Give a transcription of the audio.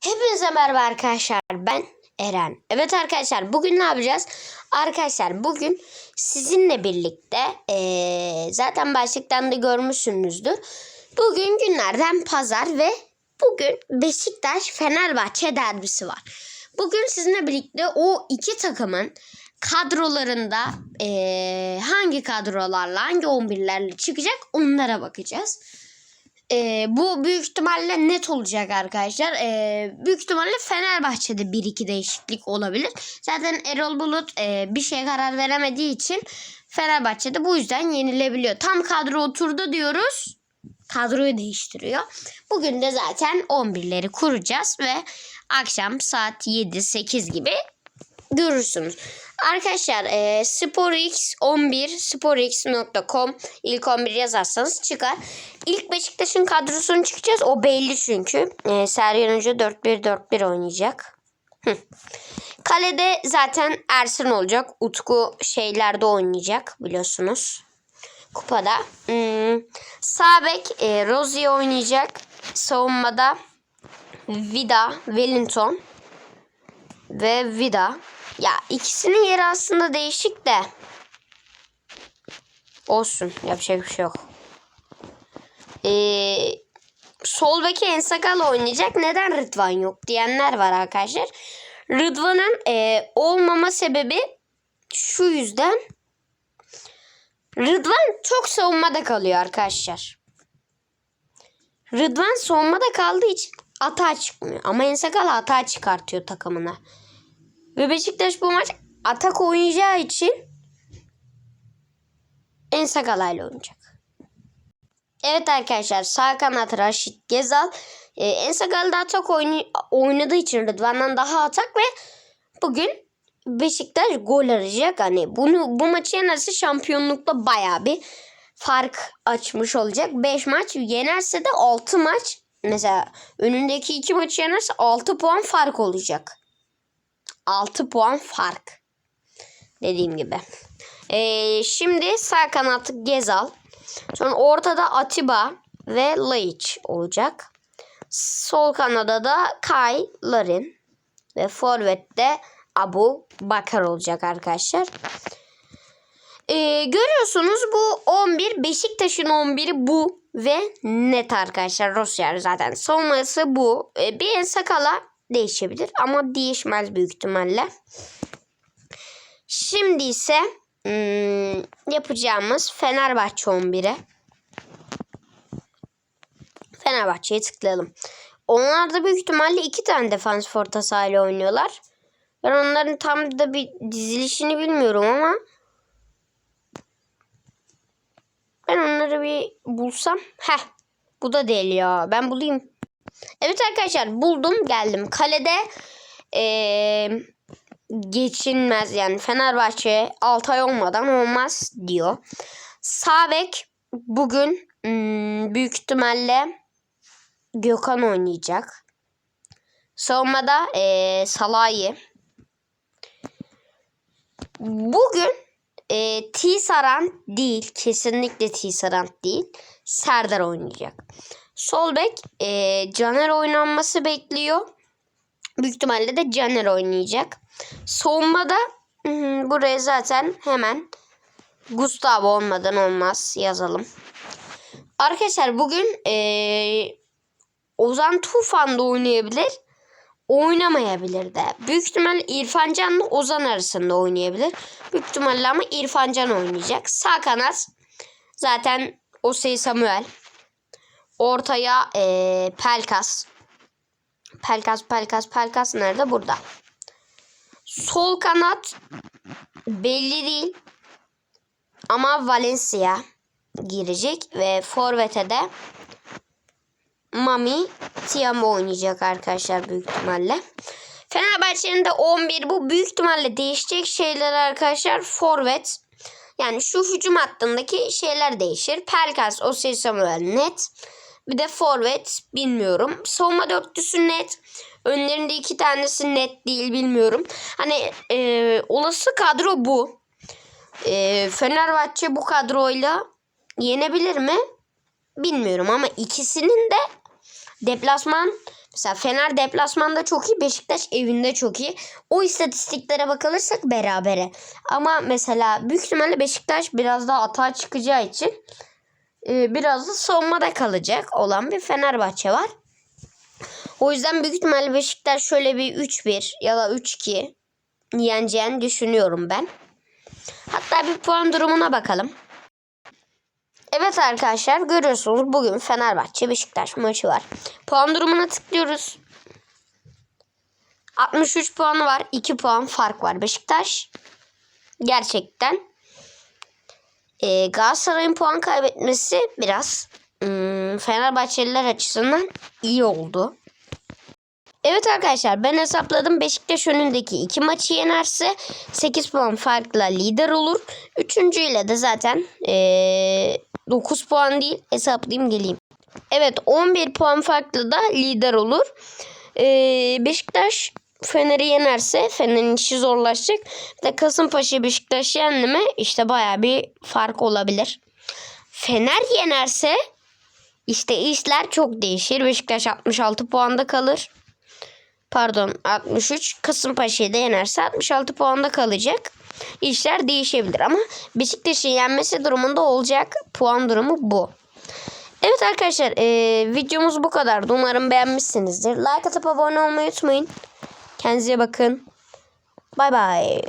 Hepinize merhaba arkadaşlar. Ben Eren. Evet arkadaşlar bugün ne yapacağız? Arkadaşlar bugün sizinle birlikte eee, zaten başlıktan da görmüşsünüzdür. Bugün günlerden pazar ve bugün Beşiktaş Fenerbahçe derbisi var. Bugün sizinle birlikte o iki takımın kadrolarında eee, hangi kadrolarla hangi 11'lerle çıkacak onlara bakacağız. Ee, bu büyük ihtimalle net olacak arkadaşlar. Ee, büyük ihtimalle Fenerbahçe'de bir iki değişiklik olabilir. Zaten Erol Bulut e, bir şeye karar veremediği için Fenerbahçe'de bu yüzden yenilebiliyor. Tam kadro oturdu diyoruz. Kadroyu değiştiriyor. Bugün de zaten 11'leri kuracağız ve akşam saat 7-8 gibi görürsünüz. Arkadaşlar e, SporX11 sporx.com ilk 11 yazarsanız çıkar. İlk Beşiktaş'ın kadrosunu çıkacağız. O belli çünkü. E, Sergen Hoca 4-1-4-1 oynayacak. Kalede zaten Ersin olacak. Utku şeylerde oynayacak biliyorsunuz. Kupada. Hmm. Sağ e, Rozier oynayacak. Savunmada Vida, Wellington ve Vida. Ya ikisinin yeri aslında değişik de. Olsun. Yapacak bir şey yok. Ee, sol beki Ensakal oynayacak. Neden Rıdvan yok diyenler var arkadaşlar. Rıdvan'ın e, olmama sebebi şu yüzden. Rıdvan çok savunmada kalıyor arkadaşlar. Rıdvan savunmada kaldığı için atağa çıkmıyor. Ama Ensakal atağa çıkartıyor takımına. Ve Beşiktaş bu maç atak oynayacağı için Ensakalay'la oynayacak. Evet arkadaşlar sağ kanat Raşit Gezal. Ee, Ensakal da atak oyni- oynadığı için Rıdvan'dan daha atak ve bugün Beşiktaş gol arayacak. Hani bunu bu maçı yenerse şampiyonlukta baya bir fark açmış olacak. 5 maç yenerse de 6 maç mesela önündeki 2 maçı yenerse 6 puan fark olacak. 6 puan fark. Dediğim gibi. Ee, şimdi sağ kanatı Gezal. Sonra ortada Atiba ve Laiç olacak. Sol kanada da Kay Larin. Ve forvette Abu Bakar olacak arkadaşlar. Ee, görüyorsunuz bu 11 Beşiktaş'ın 11'i bu ve net arkadaşlar Rosyer zaten savunması bu. Ee, bir sakala değişebilir ama değişmez büyük ihtimalle. Şimdi ise hmm, yapacağımız Fenerbahçe 11'e. Fenerbahçe'ye tıklayalım. Onlar da büyük ihtimalle iki tane defans orta sahayla oynuyorlar. Ben onların tam da bir dizilişini bilmiyorum ama ben onları bir bulsam. Heh bu da değil ya. Ben bulayım. Evet arkadaşlar buldum geldim. Kalede ee, geçinmez yani Fenerbahçe 6 ay olmadan olmaz diyor. Sağ bek bugün hmm, büyük ihtimalle Gökhan oynayacak. Savunmada ee, Salahi. Bugün e, Tisaran değil. Kesinlikle Tisaran değil. Serdar oynayacak. Sol bek e, Caner oynanması bekliyor. Büyük ihtimalle de Caner oynayacak. Savunmada buraya zaten hemen Gustavo olmadan olmaz yazalım. Arkadaşlar bugün e, Ozan Tufan da oynayabilir. Oynamayabilir de. Büyük ihtimalle İrfan Can'la Ozan arasında oynayabilir. Büyük ihtimalle ama İrfan Can oynayacak. Sağ kanat zaten Osey Samuel. Ortaya ee, Pelkas. Pelkas, Pelkas, Pelkas nerede? Burada. Sol kanat belli değil. Ama Valencia girecek ve forvete de Mami Tiamo oynayacak arkadaşlar büyük ihtimalle. Fenerbahçe'nin de 11 bu büyük ihtimalle değişecek şeyler arkadaşlar. Forvet yani şu hücum hattındaki şeyler değişir. Pelkas, Osey Samuel net. Bir de forvet bilmiyorum. Savunma dörtlüsü net. Önlerinde iki tanesi net değil bilmiyorum. Hani e, olası kadro bu. E, Fenerbahçe bu kadroyla yenebilir mi? Bilmiyorum ama ikisinin de deplasman Mesela Fener deplasmanda çok iyi, Beşiktaş evinde çok iyi. O istatistiklere bakılırsak berabere. Ama mesela büyük ihtimalle Beşiktaş biraz daha atağa çıkacağı için e, biraz da savunmada kalacak olan bir Fenerbahçe var. O yüzden büyük ihtimalle Beşiktaş şöyle bir 3-1 ya da 3-2 yeneceğini düşünüyorum ben. Hatta bir puan durumuna bakalım. Evet arkadaşlar görüyorsunuz bugün Fenerbahçe Beşiktaş maçı var. Puan durumuna tıklıyoruz. 63 puanı var. 2 puan fark var. Beşiktaş gerçekten e, Galatasaray'ın puan kaybetmesi biraz hmm, Fenerbahçeliler açısından iyi oldu. Evet arkadaşlar ben hesapladım. Beşiktaş önündeki iki maçı yenerse 8 puan farkla lider olur. Üçüncüyle de zaten ee, 9 puan değil hesaplayayım geleyim. Evet 11 puan farklı da lider olur. Ee, Beşiktaş Fener'i yenerse Fener'in işi zorlaşacak. Bir de Kasımpaşa Beşiktaş yendi mi işte baya bir fark olabilir. Fener yenerse işte işler çok değişir. Beşiktaş 66 puanda kalır pardon 63 Kasımpaşa'yı da yenerse 66 puanda kalacak. İşler değişebilir ama Beşiktaş'ın yenmesi durumunda olacak puan durumu bu. Evet arkadaşlar e, videomuz bu kadardı. Umarım beğenmişsinizdir. Like atıp abone olmayı unutmayın. Kendinize bakın. Bay bay.